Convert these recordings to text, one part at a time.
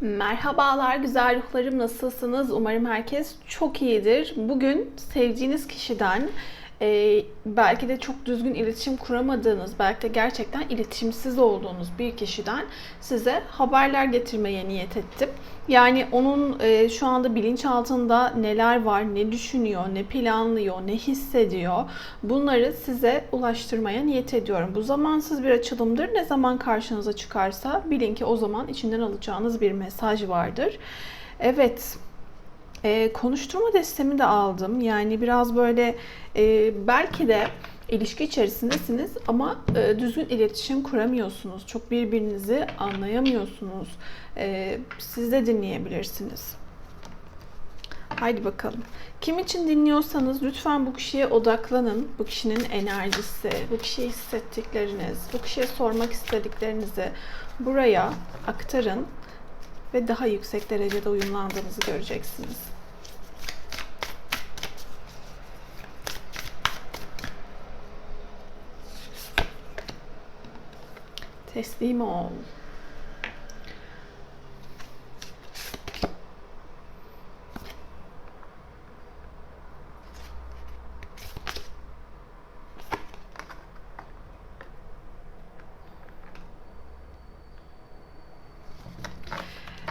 Merhabalar güzel ruhlarım nasılsınız? Umarım herkes çok iyidir. Bugün sevdiğiniz kişiden e, belki de çok düzgün iletişim kuramadığınız, belki de gerçekten iletişimsiz olduğunuz bir kişiden size haberler getirmeye niyet ettim. Yani onun e, şu anda bilinçaltında neler var, ne düşünüyor, ne planlıyor, ne hissediyor bunları size ulaştırmaya niyet ediyorum. Bu zamansız bir açılımdır. Ne zaman karşınıza çıkarsa bilin ki o zaman içinden alacağınız bir mesaj vardır. Evet, e, konuşturma destemi de aldım. Yani biraz böyle e, belki de ilişki içerisindesiniz ama e, düzgün iletişim kuramıyorsunuz. Çok birbirinizi anlayamıyorsunuz. E, siz de dinleyebilirsiniz. Haydi bakalım. Kim için dinliyorsanız lütfen bu kişiye odaklanın. Bu kişinin enerjisi, bu kişiye hissettikleriniz, bu kişiye sormak istediklerinizi buraya aktarın ve daha yüksek derecede uyumlandığınızı göreceksiniz. Teslim ol.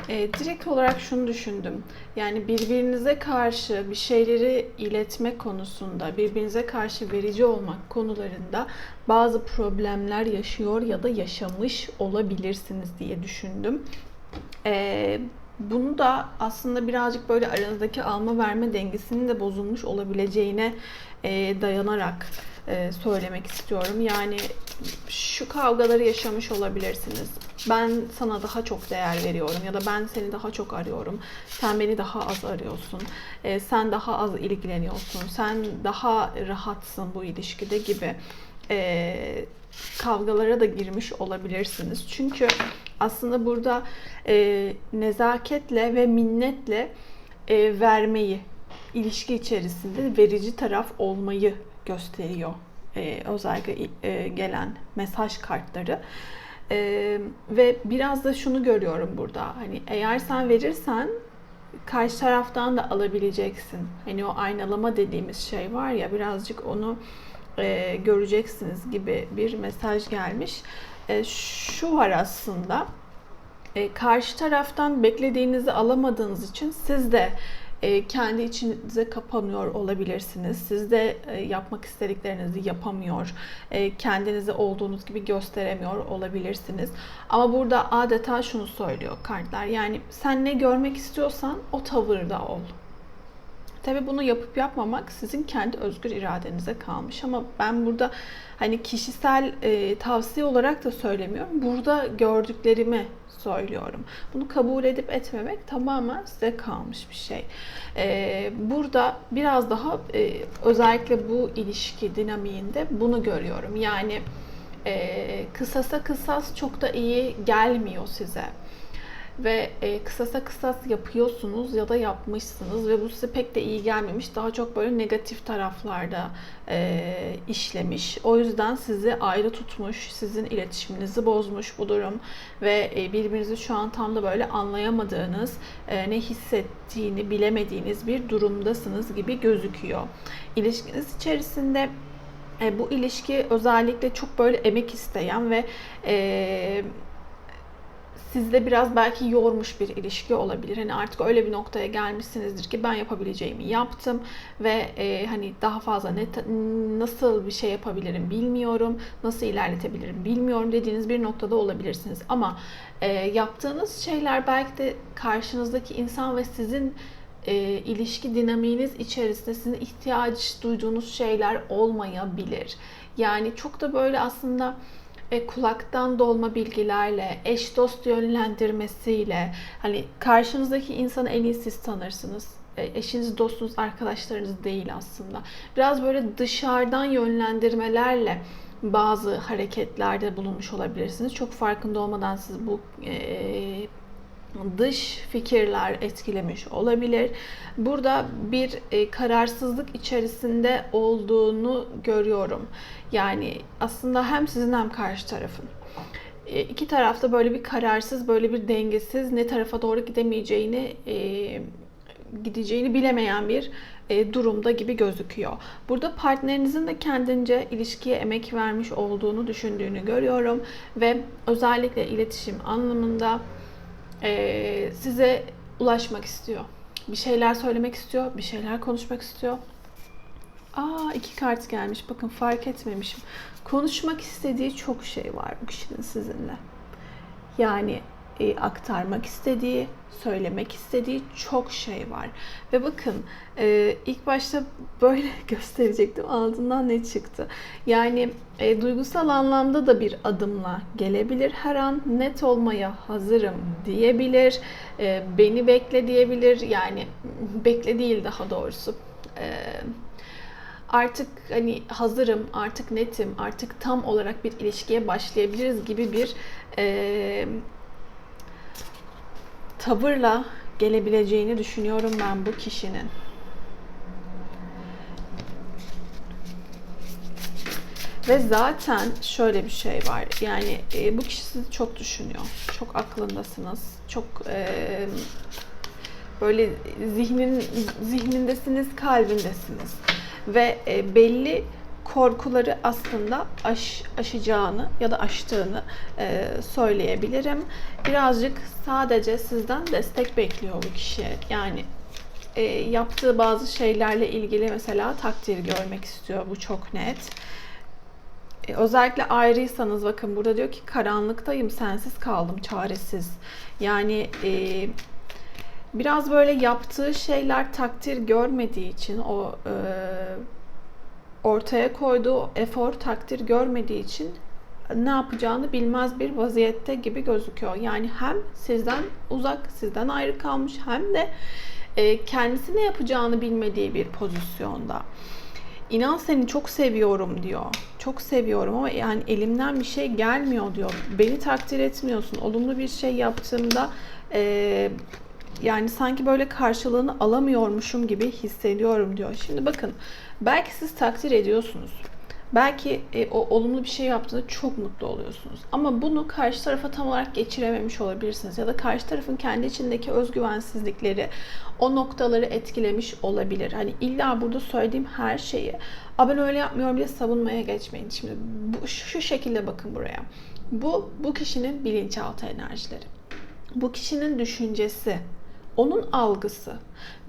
E, direkt olarak şunu düşündüm. Yani birbirinize karşı bir şeyleri iletme konusunda, birbirinize karşı verici olmak konularında bazı problemler yaşıyor ya da yaşamış olabilirsiniz diye düşündüm. E, bunu da aslında birazcık böyle aranızdaki alma verme dengesinin de bozulmuş olabileceğine e, dayanarak e, söylemek istiyorum. Yani şu kavgaları yaşamış olabilirsiniz. Ben sana daha çok değer veriyorum ya da ben seni daha çok arıyorum. Sen beni daha az arıyorsun. E, sen daha az ilgileniyorsun. Sen daha rahatsın bu ilişkide gibi e, kavgalara da girmiş olabilirsiniz. Çünkü aslında burada nezaketle ve minnetle vermeyi, ilişki içerisinde verici taraf olmayı gösteriyor. E, özellikle e, gelen mesaj kartları. E, ve biraz da şunu görüyorum burada. Hani eğer sen verirsen karşı taraftan da alabileceksin. Hani o aynalama dediğimiz şey var ya birazcık onu e, göreceksiniz gibi bir mesaj gelmiş. E, şu var aslında. E, karşı taraftan beklediğinizi alamadığınız için siz de kendi içinize kapanıyor olabilirsiniz. Siz de e, yapmak istediklerinizi yapamıyor, e, kendinizi olduğunuz gibi gösteremiyor olabilirsiniz. Ama burada adeta şunu söylüyor kartlar. Yani sen ne görmek istiyorsan o tavırda ol. Tabii bunu yapıp yapmamak sizin kendi özgür iradenize kalmış ama ben burada hani kişisel e, tavsiye olarak da söylemiyorum. Burada gördüklerimi söylüyorum. Bunu kabul edip etmemek tamamen size kalmış bir şey. E, burada biraz daha e, özellikle bu ilişki dinamiğinde bunu görüyorum. Yani e, kısasa kısas çok da iyi gelmiyor size ve e, kısasa kısas yapıyorsunuz ya da yapmışsınız ve bu size pek de iyi gelmemiş. Daha çok böyle negatif taraflarda e, işlemiş. O yüzden sizi ayrı tutmuş, sizin iletişiminizi bozmuş bu durum ve e, birbirinizi şu an tam da böyle anlayamadığınız, e, ne hissettiğini bilemediğiniz bir durumdasınız gibi gözüküyor. İlişkiniz içerisinde e, bu ilişki özellikle çok böyle emek isteyen ve e, sizde biraz belki yormuş bir ilişki olabilir. Hani artık öyle bir noktaya gelmişsinizdir ki ben yapabileceğimi yaptım ve e, hani daha fazla ne nasıl bir şey yapabilirim bilmiyorum, nasıl ilerletebilirim bilmiyorum dediğiniz bir noktada olabilirsiniz. Ama e, yaptığınız şeyler belki de karşınızdaki insan ve sizin e, ilişki dinamiğiniz içerisinde sizin ihtiyaç duyduğunuz şeyler olmayabilir. Yani çok da böyle aslında e, kulaktan dolma bilgilerle, eş dost yönlendirmesiyle hani karşınızdaki insanı en iyi siz tanırsınız. E, eşiniz, dostunuz, arkadaşlarınız değil aslında. Biraz böyle dışarıdan yönlendirmelerle bazı hareketlerde bulunmuş olabilirsiniz. Çok farkında olmadan siz bu e, dış fikirler etkilemiş olabilir. Burada bir e, kararsızlık içerisinde olduğunu görüyorum. Yani aslında hem sizin hem karşı tarafın. e, iki tarafta böyle bir kararsız, böyle bir dengesiz, ne tarafa doğru gidemeyeceğini e, gideceğini bilemeyen bir durumda gibi gözüküyor. Burada partnerinizin de kendince ilişkiye emek vermiş olduğunu düşündüğünü görüyorum ve özellikle iletişim anlamında e, size ulaşmak istiyor. Bir şeyler söylemek istiyor, bir şeyler konuşmak istiyor. Aa iki kart gelmiş. Bakın fark etmemişim. Konuşmak istediği çok şey var bu kişinin sizinle. Yani e, aktarmak istediği, söylemek istediği çok şey var. Ve bakın e, ilk başta böyle gösterecektim. Altından ne çıktı? Yani e, duygusal anlamda da bir adımla gelebilir. Her an net olmaya hazırım diyebilir. E, beni bekle diyebilir. Yani bekle değil daha doğrusu. E, artık hani hazırım, artık netim, artık tam olarak bir ilişkiye başlayabiliriz gibi bir e, tavırla gelebileceğini düşünüyorum ben bu kişinin. Ve zaten şöyle bir şey var. Yani e, bu kişi sizi çok düşünüyor. Çok aklındasınız. Çok e, böyle zihnin zihnindesiniz, kalbindesiniz. Ve e, belli korkuları aslında aş, aşacağını ya da aştığını e, söyleyebilirim. Birazcık sadece sizden destek bekliyor bu kişi. Yani e, yaptığı bazı şeylerle ilgili mesela takdir görmek istiyor. Bu çok net. E, özellikle ayrıysanız bakın burada diyor ki karanlıktayım, sensiz kaldım, çaresiz. Yani e, biraz böyle yaptığı şeyler takdir görmediği için o e, ortaya koyduğu efor takdir görmediği için ne yapacağını bilmez bir vaziyette gibi gözüküyor. Yani hem sizden uzak, sizden ayrı kalmış hem de e, kendisi ne yapacağını bilmediği bir pozisyonda. İnan seni çok seviyorum diyor. Çok seviyorum ama yani elimden bir şey gelmiyor diyor. Beni takdir etmiyorsun. Olumlu bir şey yaptığımda e, yani sanki böyle karşılığını alamıyormuşum gibi hissediyorum diyor. Şimdi bakın belki siz takdir ediyorsunuz. Belki e, o olumlu bir şey yaptığında çok mutlu oluyorsunuz. Ama bunu karşı tarafa tam olarak geçirememiş olabilirsiniz. Ya da karşı tarafın kendi içindeki özgüvensizlikleri o noktaları etkilemiş olabilir. Hani illa burada söylediğim her şeyi A ben öyle yapmıyorum diye savunmaya geçmeyin. Şimdi bu, şu şekilde bakın buraya. Bu, bu kişinin bilinçaltı enerjileri. Bu kişinin düşüncesi, onun algısı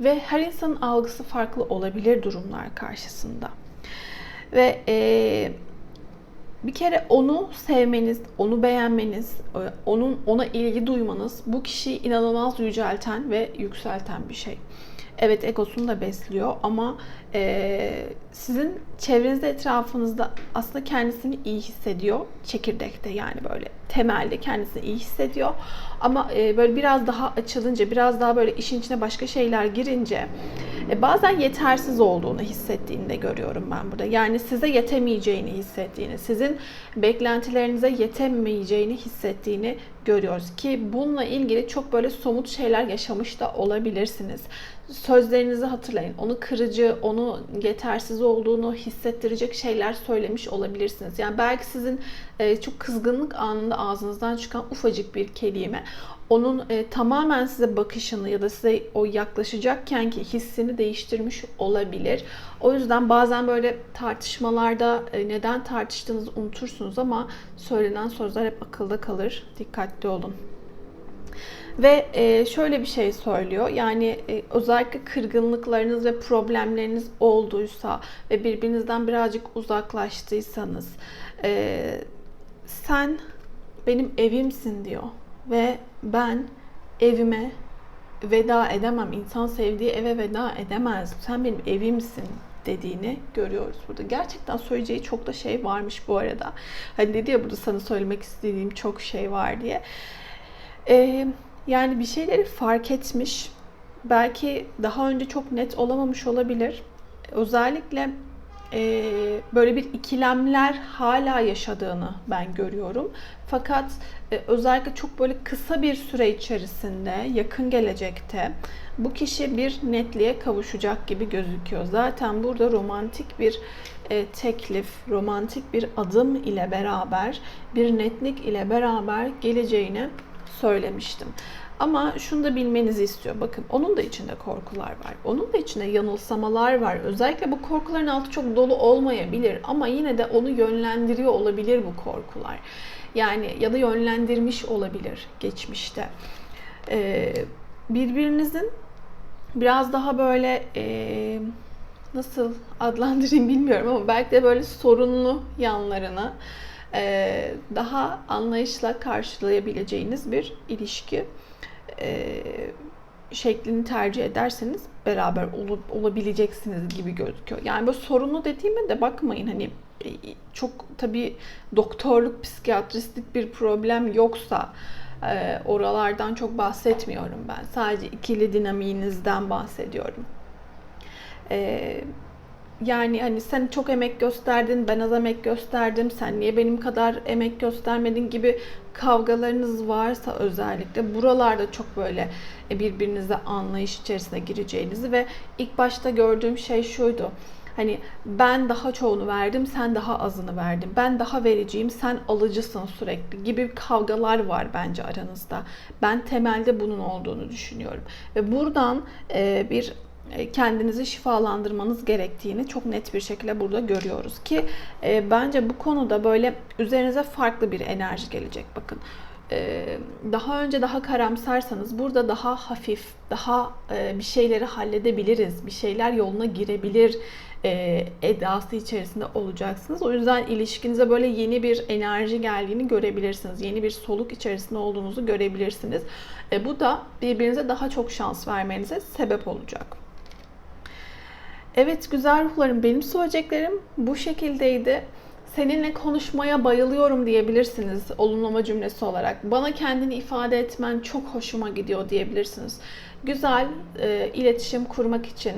ve her insanın algısı farklı olabilir durumlar karşısında. Ve e, bir kere onu sevmeniz, onu beğenmeniz, e, onun ona ilgi duymanız bu kişiyi inanılmaz yücelten ve yükselten bir şey. Evet egosunu da besliyor ama e, sizin çevrenizde etrafınızda aslında kendisini iyi hissediyor. Çekirdekte yani böyle temelde kendisini iyi hissediyor. Ama e, böyle biraz daha açılınca, biraz daha böyle işin içine başka şeyler girince e, bazen yetersiz olduğunu hissettiğini de görüyorum ben burada. Yani size yetemeyeceğini hissettiğini, sizin beklentilerinize yetemeyeceğini hissettiğini görüyoruz ki bununla ilgili çok böyle somut şeyler yaşamış da olabilirsiniz. Sözlerinizi hatırlayın. Onu kırıcı, onu yetersiz olduğunu hissettirecek şeyler söylemiş olabilirsiniz. Yani belki sizin e, çok kızgınlık anında ağzınızdan çıkan ufacık bir kelime onun e, tamamen size bakışını ya da size o yaklaşacakken ki hissini değiştirmiş olabilir. O yüzden bazen böyle tartışmalarda e, neden tartıştığınızı unutursunuz ama söylenen sözler hep akılda kalır. Dikkatli olun. Ve e, şöyle bir şey söylüyor. Yani e, özellikle kırgınlıklarınız ve problemleriniz olduysa ve birbirinizden birazcık uzaklaştıysanız e, sen benim evimsin diyor ve ben evime veda edemem. İnsan sevdiği eve veda edemez. Sen benim evimsin dediğini görüyoruz burada. Gerçekten söyleyeceği çok da şey varmış bu arada. Hani dedi ya burada sana söylemek istediğim çok şey var diye. Ee, yani bir şeyleri fark etmiş. Belki daha önce çok net olamamış olabilir. Özellikle e, böyle bir ikilemler hala yaşadığını ben görüyorum. Fakat e, özellikle çok böyle kısa bir süre içerisinde, yakın gelecekte bu kişi bir netliğe kavuşacak gibi gözüküyor. Zaten burada romantik bir e, teklif, romantik bir adım ile beraber, bir netlik ile beraber geleceğini söylemiştim. Ama şunu da bilmenizi istiyor. Bakın onun da içinde korkular var. Onun da içinde yanılsamalar var. Özellikle bu korkuların altı çok dolu olmayabilir ama yine de onu yönlendiriyor olabilir bu korkular. Yani ya da yönlendirmiş olabilir geçmişte. Ee, birbirinizin biraz daha böyle e, nasıl adlandırayım bilmiyorum ama belki de böyle sorunlu yanlarını daha anlayışla karşılayabileceğiniz bir ilişki e, şeklini tercih ederseniz beraber ol, olabileceksiniz gibi gözüküyor. Yani böyle sorunlu dediğime de bakmayın hani e, çok tabii doktorluk, psikiyatristlik bir problem yoksa e, oralardan çok bahsetmiyorum ben. Sadece ikili dinamiğinizden bahsediyorum. E, yani hani sen çok emek gösterdin, ben az emek gösterdim, sen niye benim kadar emek göstermedin gibi kavgalarınız varsa özellikle buralarda çok böyle birbirinize anlayış içerisine gireceğinizi ve ilk başta gördüğüm şey şuydu. Hani ben daha çoğunu verdim, sen daha azını verdin. Ben daha vericiyim, sen alıcısın sürekli gibi kavgalar var bence aranızda. Ben temelde bunun olduğunu düşünüyorum. Ve buradan e, bir e, kendinizi şifalandırmanız gerektiğini çok net bir şekilde burada görüyoruz ki e, bence bu konuda böyle üzerinize farklı bir enerji gelecek bakın. E, daha önce daha karamsarsanız burada daha hafif, daha e, bir şeyleri halledebiliriz, bir şeyler yoluna girebilir e, edası içerisinde olacaksınız. O yüzden ilişkinize böyle yeni bir enerji geldiğini görebilirsiniz. Yeni bir soluk içerisinde olduğunuzu görebilirsiniz. E, bu da birbirinize daha çok şans vermenize sebep olacak. Evet güzel ruhlarım benim söyleyeceklerim bu şekildeydi. Seninle konuşmaya bayılıyorum diyebilirsiniz olumlama cümlesi olarak. Bana kendini ifade etmen çok hoşuma gidiyor diyebilirsiniz. Güzel e, iletişim kurmak için,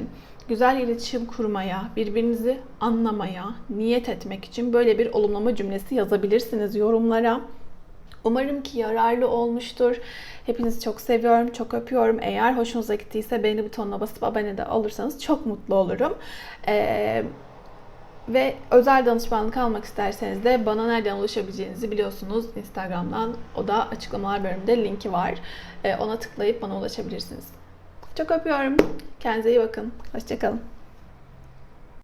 güzel iletişim kurmaya, birbirinizi anlamaya, niyet etmek için böyle bir olumlama cümlesi yazabilirsiniz yorumlara. Umarım ki yararlı olmuştur. Hepinizi çok seviyorum, çok öpüyorum. Eğer hoşunuza gittiyse beğeni butonuna basıp abone de olursanız çok mutlu olurum. Ee, ve özel danışmanlık almak isterseniz de bana nereden ulaşabileceğinizi biliyorsunuz. Instagram'dan. O da açıklamalar bölümünde linki var. Ee, ona tıklayıp bana ulaşabilirsiniz. Çok öpüyorum. Kendinize iyi bakın. Hoşçakalın.